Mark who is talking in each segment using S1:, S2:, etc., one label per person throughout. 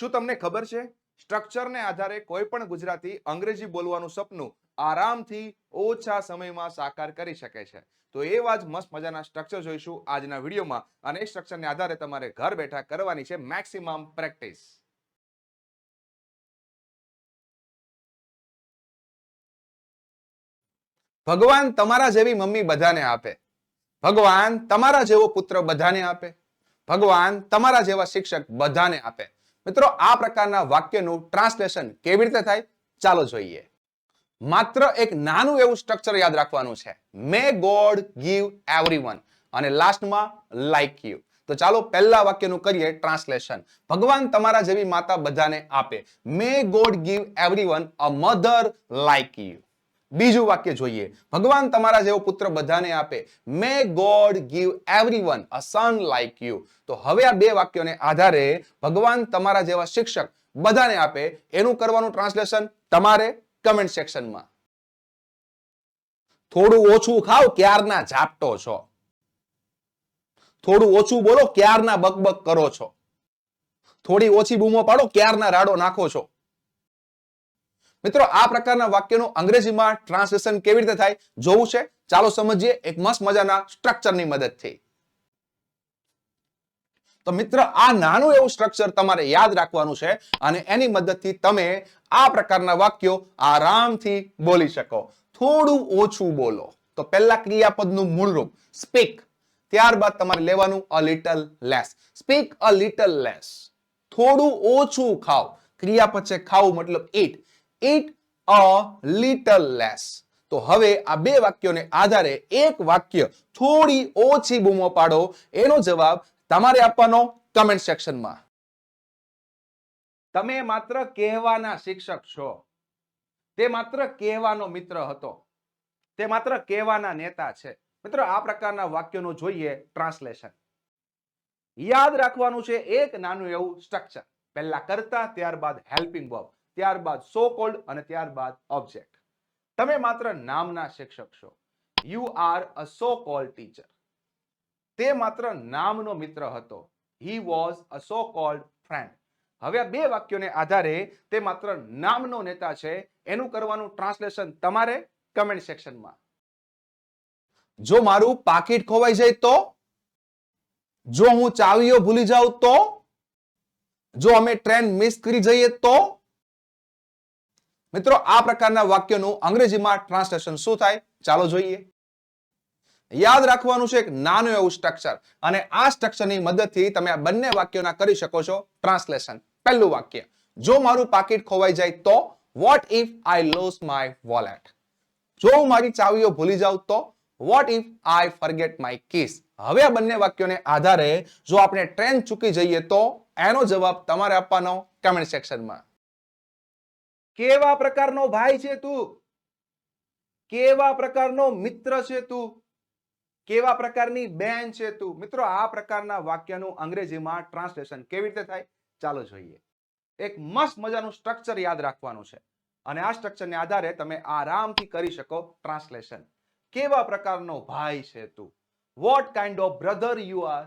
S1: શું તમને ખબર છે? સ્ટ્રક્ચરને આધારે કોઈ પણ ગુજરાતી અંગ્રેજી બોલવાનું સપનું આરામથી ઓછા સમયમાં સાકાર કરી શકે છે. તો એવા જ મસ્ત મજાના સ્ટ્રક્ચર જોઈશું આજના વિડીયોમાં અને એ સ્ટ્રક્ચરને આધારે તમારે ઘર બેઠા કરવાની છે મેક્સિમમ પ્રેક્ટિસ ભગવાન તમારા જેવી મમ્મી બધાને આપે. ભગવાન તમારા જેવો પુત્ર બધાને આપે. ભગવાન તમારા જેવા શિક્ષક બધાને આપે. મિત્રો, આ પ્રકારના વાક્યનું ટ્રાન્સલેશન કેવી રીતે થાય? ચાલો જોઈએ. માત્ર એક નાનું એવું સ્ટ્રક્ચર યાદ રાખવાનું છે. મે ગોડ ગીવ એવરીવન અને લાસ્ટમાં લાઈક યુ તો ચાલો પહેલા વાક્યનું કરીએ ટ્રાન્સલેશન ભગવાન તમારા જેવી માતા બધાને આપે. May God give everyone a mother like you બીજું વાક્ય જોઈએ. ભગવાન તમારા જેવો પુત્ર બધાને આપે. May God give everyone a son like you તો હવે આ બે વાક્યોને આધારે ભગવાન તમારા જેવા શિક્ષક બધાને આપે. એનું કરવાનું ટ્રાન્સલેશન તમારે કમેન્ટ સેક્શનમાં થોડું ઓછું ખાવ, ક્યારના ઝાપટો છો. થોડું ઓછું બોલો, ક્યારના બકબક કરો છો. થોડી ઓછી બૂમો પાડો, ક્યારના રાડો નાખો છો. મિત્રો, આ પ્રકારના વાક્યનું અંગ્રેજીમાં ટ્રાન્સલેશન કેવી રીતે થાય જોવું છે? ચાલો સમજીએ એક મસ્ત મજાના સ્ટ્રક્ચરની મદદથી. તો મિત્ર, આ નાનું એવું સ્ટ્રક્ચર તમારે યાદ રાખવાનું છે અને એની મદદથી તમે આ પ્રકારના વાક્યો આરામથી બોલી શકો. થોડું ઓછું બોલો. તો પહેલા ક્રિયાપદનું મૂળ રૂપ સ્પીક ત્યારબાદ તમારે લેવાનું a little less speak a little less થોડું ઓછું ખાવ ક્રિયાપદ છે ખાવું મતલબ ઈટ ઈટ અ લિટલ લેસ તો હવે આ બે વાક્યોને આધારે એક વાક્ય થોડી ઓછી બૂમો પાડો. એનો જવાબ તમારે આપવાનો કમેન્ટ સેક્શનમાં તમે માત્ર કહેવાના શિક્ષક છો. તે માત્ર કહેવાનો મિત્ર હતો. તે માત્ર કહેવાના નેતા છે. મિત્રો, આ પ્રકારના વાક્યોનું જોઈએ ટ્રાન્સલેશન યાદ રાખવાનું છે એક નાનું એવું સ્ટ્રક્ચર પહેલા કરતા, ત્યારબાદ હેલ્પિંગ વર્બ ત્યારબાદ સો કોલ્ડ અને ત્યારબાદ ઓબ્જેક્ટ તમે માત્ર નામના શિક્ષક છો. You are a so called teacher તે માત્ર નામનો મિત્ર હતો. He was a so called friend હવે આ બે વાક્યોને આધારે તે માત્ર નામનો નેતા છે. એનું કરવાનું ટ્રાન્સલેશન તમારે કમેન્ટ સેક્શનમાં જો મારું પાકીટ ખોવાઈ જાય તો? જો હું ચાવીઓ ભૂલી જાઉં તો? જો અમે ટ્રેન મિસ કરી જઈએ તો? મિત્રો, આ પ્રકારના વાક્યનું અંગ્રેજીમાં ટ્રાન્સલેશન શું થાય? ચાલો જોઈએ. યાદ રાખવાનું છે એક નાનું એવું સ્ટ્રક્ચર અને આ સ્ટ્રક્ચરની મદદથી તમે આ બંને વાક્યોના કરી શકો છો ટ્રાન્સલેશન પહેલું વાક્ય, જો મારું પાકીટ ખોવાઈ જાય તો what if I lose my wallet જો હું મારી ચાવીઓ ભૂલી જાઉં તો what if I forget my keys હવે આ બંને વાક્યોને આધારે જો આપણે ટ્રેન ચૂકી જઈએ તો એનો જવાબ તમારે આપવાનો કમેન્ટ સેક્શનમાં કેવા પ્રકારનો ભાઈ છે તું? કેવા પ્રકારનો મિત્ર છે તું? કેવા પ્રકારની બેન છે તું? મિત્રો, આ પ્રકારના વાક્યનું અંગ્રેજીમાં ટ્રાન્સલેશન કેવી રીતે થાય? ચાલો જોઈએ. એક મસ્ત મજાનું સ્ટ્રક્ચર યાદ રાખવાનું છે. અને આ સ્ટ્રક્ચરને આધારે તમે આરામથી કરી શકો ટ્રાન્સલેશન કેવા પ્રકારનો ભાઈ છે તું? What kind of brother you are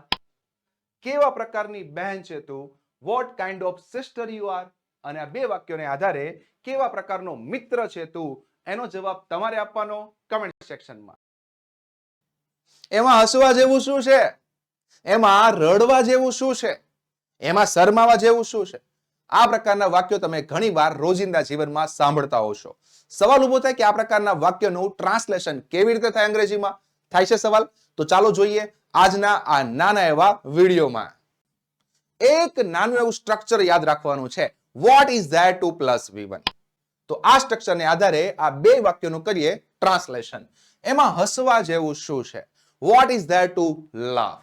S1: કેવા પ્રકારની બહેન છે તું? What kind of sister you are અને આ બે વાક્યોને આધારે કેવા પ્રકારનો મિત્ર છે તું? એનો જવાબ તમારે આપવાનો કમેન્ટ સેક્શનમાં એમાં હસવા જેવું શું છે? એમાં રડવા જેવું શું છે? એમાં શરમાવા જેવું શું છે? આ પ્રકારના વાક્યો તમે ઘણીવાર રોજિંદા જીવનમાં સાંભળતા હોશો સવાલ ઊભો થાય કે આ પ્રકારના વાક્યનું ટ્રાન્સલેશન કેવી રીતે થાય અંગ્રેજીમાં? થાય છે સવાલ? તો ચાલો જોઈએ આજના આ નાના એવા વિડીયોમાં. એક નાનું એવું સ્ટ્રક્ચર યાદ રાખવાનું છે. What is that to plus V one તો આ સ્ટ્રક્ચરને આધારે આ બે વાક્યોનું કરીએ ટ્રાન્સલેશન એમાં હસવા જેવું શું છે? What is that to love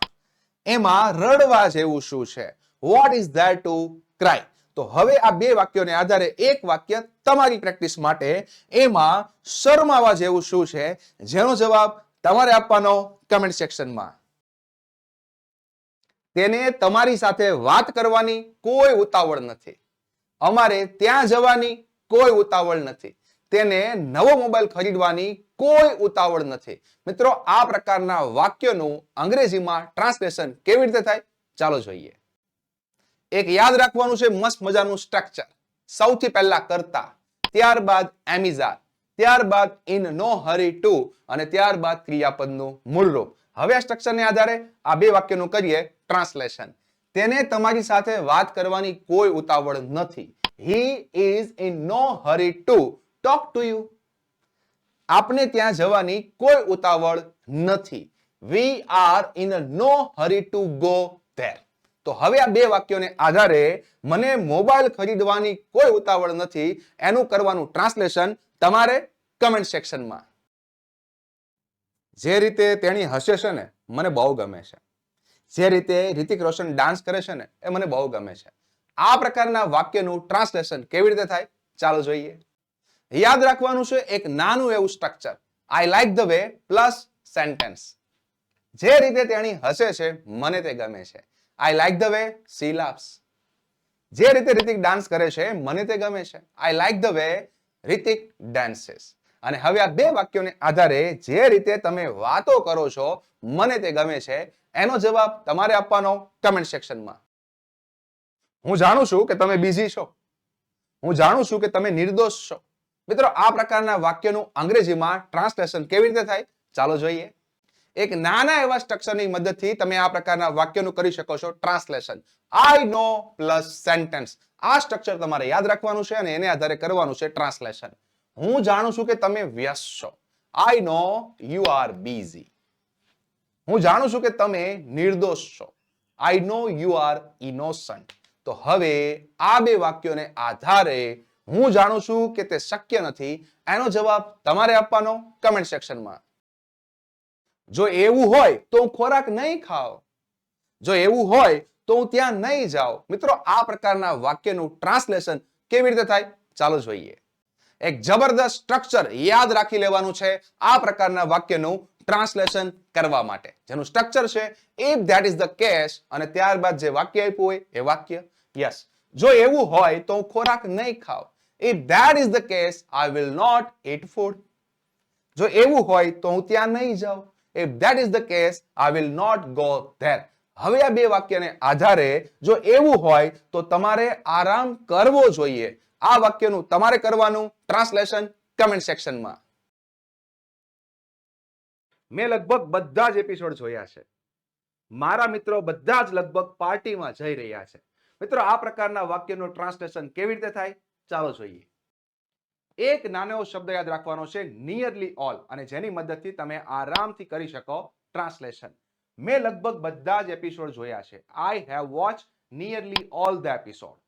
S1: એમાં રડવા જેવું શું છે? What is that to cry તો હવે આ બે વાક્યોને આધારે એક વાક્ય તમારી પ્રેક્ટિસ માટે એમાં શરમાવા જેવું શું છે? જેનો જવાબ તમારે આપવાનો કમેન્ટ સેક્શનમાં તેને તમારી સાથે વાત કરવાની કોઈ ઉતાવળ નથી. અમારે ત્યાં જવાની કોઈ ઉતાવળ નથી. તેને નવો મોબાઈલ ખરીદવાની કોઈ ઉતાવળ નથી. મિત્રો, આ પ્રકારના વાક્યનું અંગ્રેજીમાં ટ્રાન્સલેશન કેવી રીતે થાય? ચાલો જોઈએ. એક યાદ રાખવાનું છે મસ્ત મજાનું સ્ટ્રક્ચર સૌથી પહેલા કરતા, ત્યારબાદ એમિઝાર ત્યારબાદ ઇન નો હરી ટુ અને ત્યારબાદ ક્રિયાપદનું મૂળ રૂપ. હવે આ સ્ટ્રક્ચરને આધારે આ બે વાક્યનું કરીએ ટ્રાન્સલેશન તેને તમારી સાથે વાત કરવાની કોઈ ઉતાવળ નથી. He is in no hurry to talk to you આપને ત્યાં જવાની કોઈ ઉતાવળ નથી. We are in no hurry to go there તો હવે આ બે વાક્યોને આધારે મને મોબાઈલ ખરીદવાની કોઈ ઉતાવળ નથી. એનું કરવાનું ટ્રાન્સલેશન તમારે કમેન્ટ સેક્શનમાં જે રીતે તેણી હશે છે ને, મને બહુ ગમે છે. જે રીતે રિતિક રોશન ડાન્સ કરે છે ને, એ મને બહુ ગમે છે. આ પ્રકારના વાક્યનું ટ્રાન્સલેશન કેવી રીતે થાય? ચાલો જોઈએ. યાદ રાખવાનું છે એક નાનું એવું structure I like the way plus sentence જે રીતે તેણી હસે છે, મને તે ગમે છે. I like the way she જે રીતે રિતિક ડાન્સ કરે છે, મને તે ગમે છે. I like the way Hrithik dances અને હવે આ બે વાક્યોને આધારે જે રીતે તમે વાતો કરો છો, મને તે ગમે છે, એનો જવાબ તમારે આપવાનો કમેન્ટ સેક્શનમાં હું જાણું છું કે તમે બિઝી છો. હું જાણું છું કે તમે નિર્દોષ છો. મિત્રો, આ પ્રકારના વાક્યનું અંગ્રેજીમાં ટ્રાન્સલેશન કેવી રીતે થાય? ચાલો જોઈએ. એક નાના એવા સ્ટ્રક્ચરની મદદથી તમે આ પ્રકારના વાક્યનું કરી શકો છો translation I know plus sentence આ સ્ટ્રક્ચર તમારે યાદ રાખવાનું છે અને એને આધારે કરવાનું છે ટ્રાન્સલેશન હું જાણું છું કે તમે વ્યસ્ત છો. I know you are busy હું જાણું છું કે તમે નિર્દોષ છો. I know you are innocent તો હવે આ બે વાક્યોને આધારે હું જાણું છું કે તે શક્ય નથી. એનો જવાબ તમારે આપવાનો કમેન્ટ સેક્શનમાં જો એવું હોય તો હું ખોરાક નહીં ખાવ. જો એવું હોય તો હું ત્યાં નહીં જાઉં. મિત્રો, આ પ્રકારના વાક્યનું ટ્રાન્સલેશન કેવી રીતે થાય? ચાલો જોઈએ. એક જબરદસ્ત સ્ટ્રક્ચર યાદ રાખી લેવાનું છે આ પ્રકારના વાક્યનું ટ્રાન્સલેશન કરવા માટે. જેનું સ્ટ્રક્ચર છે if that is the case અને ત્યારબાદ જે વાક્ય આપ્યું હોય, એ વાક્ય. યસ જો એવું હોય તો હું ખોરાક નહીં ખાવ. If that is the case I will not eat food જો એવું હોય તો હું ત્યાં નહીં જાઉં. If that is the case I will not go there હવે આ બે વાક્યને આધારે જો એવું હોય તો તમારે આરામ કરવો જોઈએ. આ વાક્યનું તમારે કરવાનું ટ્રાન્સલેશન કમેન્ટ સેક્શનમાં મેં. લગભગ બધા જ એપિસોડ જોયા છે. મારા મિત્રો બધા જ લગભગ પાર્ટીમાં જઈ રહ્યા છે. મિત્રો, આ પ્રકારના વાક્યનું ટ્રાન્સલેશન કેવી રીતે થાય? ચાલો જોઈએ. એક નાનો શબ્દ યાદ રાખવાનો છે નિયરલી ઓલ અને જેની મદદથી તમે આરામથી કરી શકો ટ્રાન્સલેશન મેં લગભગ બધા જ એપિસોડ જોયા છે. I have watch nearly all the episode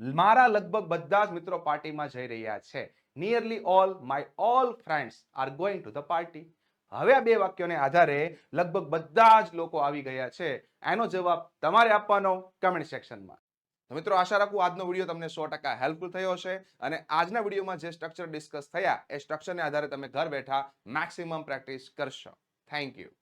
S1: મારા લગભગ બધા જ મિત્રો પાર્ટીમાં જઈ રહ્યા છે. Nearly all my all friends are going to the party હવે આ બે વાક્યોને આધારે લગભગ બધા જ લોકો આવી ગયા છે. એનો જવાબ તમારે આપવાનો કમેન્ટ સેક્શનમાં તો મિત્રો, આશા રાખું આજનો વીડિયો તમને સો ટકા હેલ્પફુલ થયો હશે અને આજના વિડીયોમાં જે સ્ટ્રક્ચર ડિસ્કસ થયા, એ સ્ટ્રક્ચરને આધારે તમે ઘર બેઠા મેક્સિમમ પ્રેક્ટિસ કરશો. Thank you